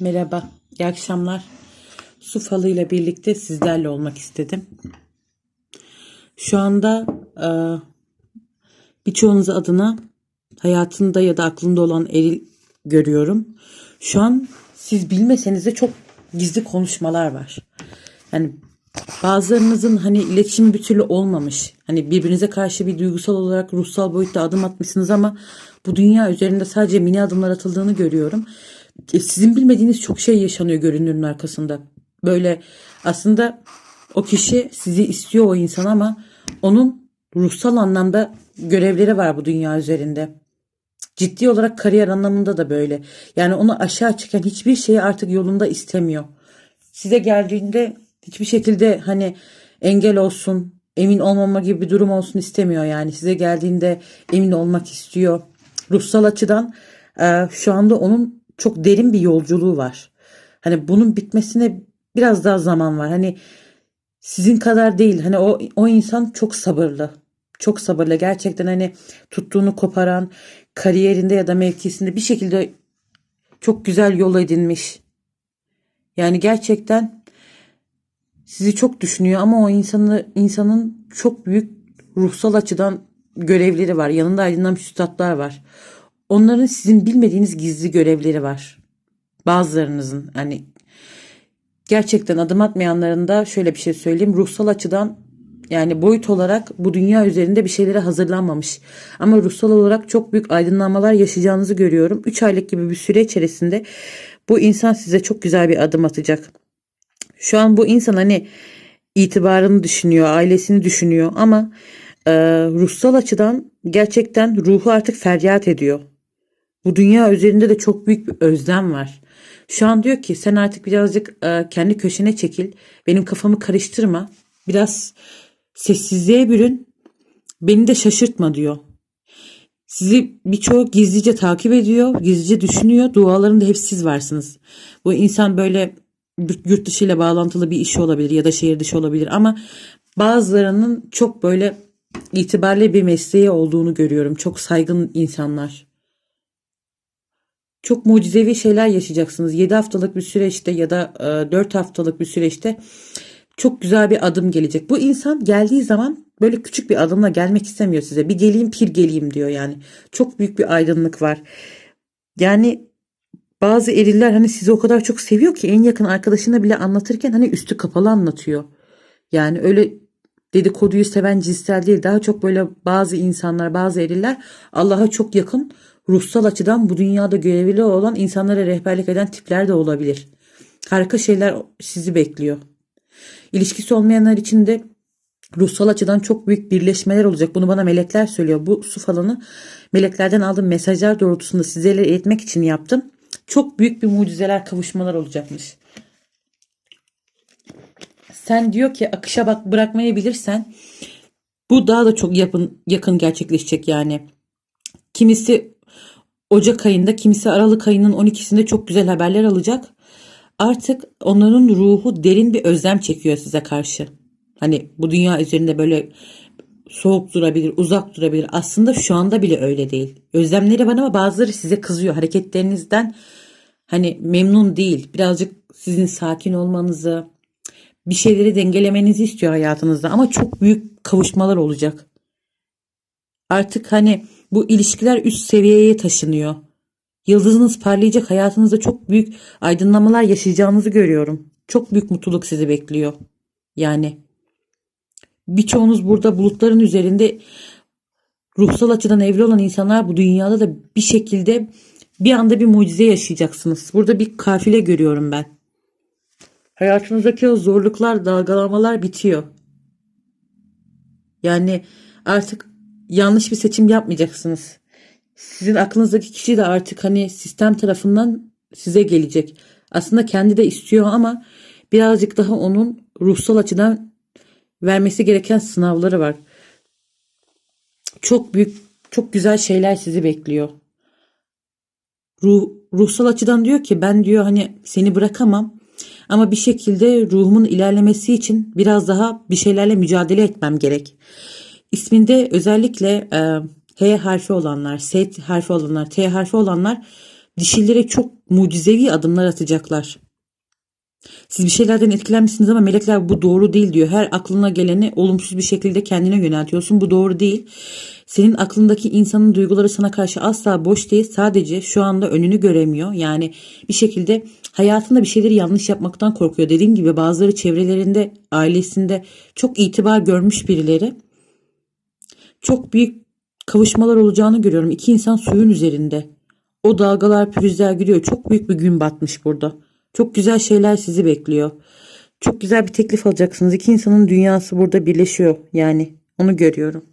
Merhaba, iyi akşamlar. Su falıyla birlikte sizlerle olmak istedim. Şu anda e, birçoğunuz adına hayatında ya da aklında olan eril görüyorum. Şu an siz bilmeseniz de çok gizli konuşmalar var. Yani bazılarınızın hani iletişimi bir türlü olmamış. Hani birbirinize karşı bir duygusal olarak ruhsal boyutta adım atmışsınız ama bu dünya üzerinde sadece mini adımlar atıldığını görüyorum. E, Sizin bilmediğiniz çok şey yaşanıyor görünürün arkasında. Böyle aslında o kişi sizi istiyor o insan ama onun ruhsal anlamda görevleri var bu dünya üzerinde. Ciddi olarak kariyer anlamında da böyle. Yani onu aşağı çeken hiçbir şeyi artık yolunda istemiyor. Size geldiğinde hiçbir şekilde hani engel olsun, emin olmama gibi bir durum olsun istemiyor yani. Size geldiğinde emin olmak istiyor. Ruhsal açıdan e, şu anda onun çok derin bir yolculuğu var. Hani bunun bitmesine biraz daha zaman var. Hani sizin kadar değil. Hani o o insan çok sabırlı. Çok sabırlı. Gerçekten hani tuttuğunu koparan, kariyerinde ya da mevkisinde bir şekilde çok güzel yol edinmiş. Yani gerçekten sizi çok düşünüyor ama o insanı insanın çok büyük ruhsal açıdan görevleri var. Yanında aydınlanmış üstadlar var. Onların sizin bilmediğiniz gizli görevleri var. Bazılarınızın hani gerçekten adım atmayanların da şöyle bir şey söyleyeyim. Ruhsal açıdan yani boyut olarak bu dünya üzerinde bir şeylere hazırlanmamış. Ama ruhsal olarak çok büyük aydınlanmalar yaşayacağınızı görüyorum. 3 aylık gibi bir süre içerisinde bu insan size çok güzel bir adım atacak. Şu an bu insan hani itibarını düşünüyor, ailesini düşünüyor ama e, ruhsal açıdan gerçekten ruhu artık feryat ediyor. Bu dünya üzerinde de çok büyük bir özlem var. Şu an diyor ki sen artık birazcık e, kendi köşene çekil. Benim kafamı karıştırma. Biraz sessizliğe bürün. Beni de şaşırtma diyor. Sizi birçoğu gizlice takip ediyor, gizlice düşünüyor. Dualarında hep siz varsınız. Bu insan böyle yurt dışı ile bağlantılı bir işi olabilir ya da şehir dışı olabilir ama bazılarının çok böyle itibarlı bir mesleği olduğunu görüyorum. Çok saygın insanlar. Çok mucizevi şeyler yaşayacaksınız. 7 haftalık bir süreçte ya da e, 4 haftalık bir süreçte çok güzel bir adım gelecek. Bu insan geldiği zaman böyle küçük bir adımla gelmek istemiyor size. Bir geleyim pir geleyim diyor yani. Çok büyük bir aydınlık var. Yani bazı eriller hani sizi o kadar çok seviyor ki en yakın arkadaşına bile anlatırken hani üstü kapalı anlatıyor. Yani öyle dedikoduyu seven cinsler değil. Daha çok böyle bazı insanlar, bazı eriller Allah'a çok yakın ruhsal açıdan bu dünyada görevli olan insanlara rehberlik eden tipler de olabilir. Harika şeyler sizi bekliyor. İlişkisi olmayanlar için de ruhsal açıdan çok büyük birleşmeler olacak. Bunu bana melekler söylüyor. Bu su falanı meleklerden aldığım mesajlar doğrultusunda sizlere iletmek için yaptım. Çok büyük bir mucizeler kavuşmalar olacakmış. Sen diyor ki akışa bak bırakmayabilirsen bu daha da çok yakın, yakın gerçekleşecek yani. Kimisi Ocak ayında, kimisi Aralık ayının 12'sinde çok güzel haberler alacak. Artık onların ruhu derin bir özlem çekiyor size karşı. Hani bu dünya üzerinde böyle soğuk durabilir, uzak durabilir. Aslında şu anda bile öyle değil. Özlemleri var ama bazıları size kızıyor. Hareketlerinizden hani memnun değil. Birazcık sizin sakin olmanızı, bir şeyleri dengelemenizi istiyor hayatınızda ama çok büyük kavuşmalar olacak. Artık hani bu ilişkiler üst seviyeye taşınıyor. Yıldızınız parlayacak hayatınızda çok büyük aydınlamalar yaşayacağınızı görüyorum. Çok büyük mutluluk sizi bekliyor. Yani birçoğunuz burada bulutların üzerinde ruhsal açıdan evli olan insanlar bu dünyada da bir şekilde bir anda bir mucize yaşayacaksınız. Burada bir kafile görüyorum ben. Hayatınızdaki o zorluklar, dalgalamalar bitiyor. Yani artık yanlış bir seçim yapmayacaksınız. Sizin aklınızdaki kişi de artık hani sistem tarafından size gelecek. Aslında kendi de istiyor ama birazcık daha onun ruhsal açıdan vermesi gereken sınavları var. Çok büyük, çok güzel şeyler sizi bekliyor. Ruh, ruhsal açıdan diyor ki ben diyor hani seni bırakamam ama bir şekilde ruhumun ilerlemesi için biraz daha bir şeylerle mücadele etmem gerek. İsminde özellikle e, H harfi olanlar, S harfi olanlar, T harfi olanlar dişilere çok mucizevi adımlar atacaklar. Siz bir şeylerden etkilenmişsiniz ama melekler bu doğru değil diyor. Her aklına geleni olumsuz bir şekilde kendine yöneltiyorsun. Bu doğru değil. Senin aklındaki insanın duyguları sana karşı asla boş değil. Sadece şu anda önünü göremiyor. Yani bir şekilde hayatında bir şeyleri yanlış yapmaktan korkuyor. Dediğim gibi bazıları çevrelerinde, ailesinde çok itibar görmüş birileri. Çok büyük kavuşmalar olacağını görüyorum. İki insan suyun üzerinde. O dalgalar pürüzler gidiyor. Çok büyük bir gün batmış burada. Çok güzel şeyler sizi bekliyor. Çok güzel bir teklif alacaksınız. İki insanın dünyası burada birleşiyor. Yani onu görüyorum.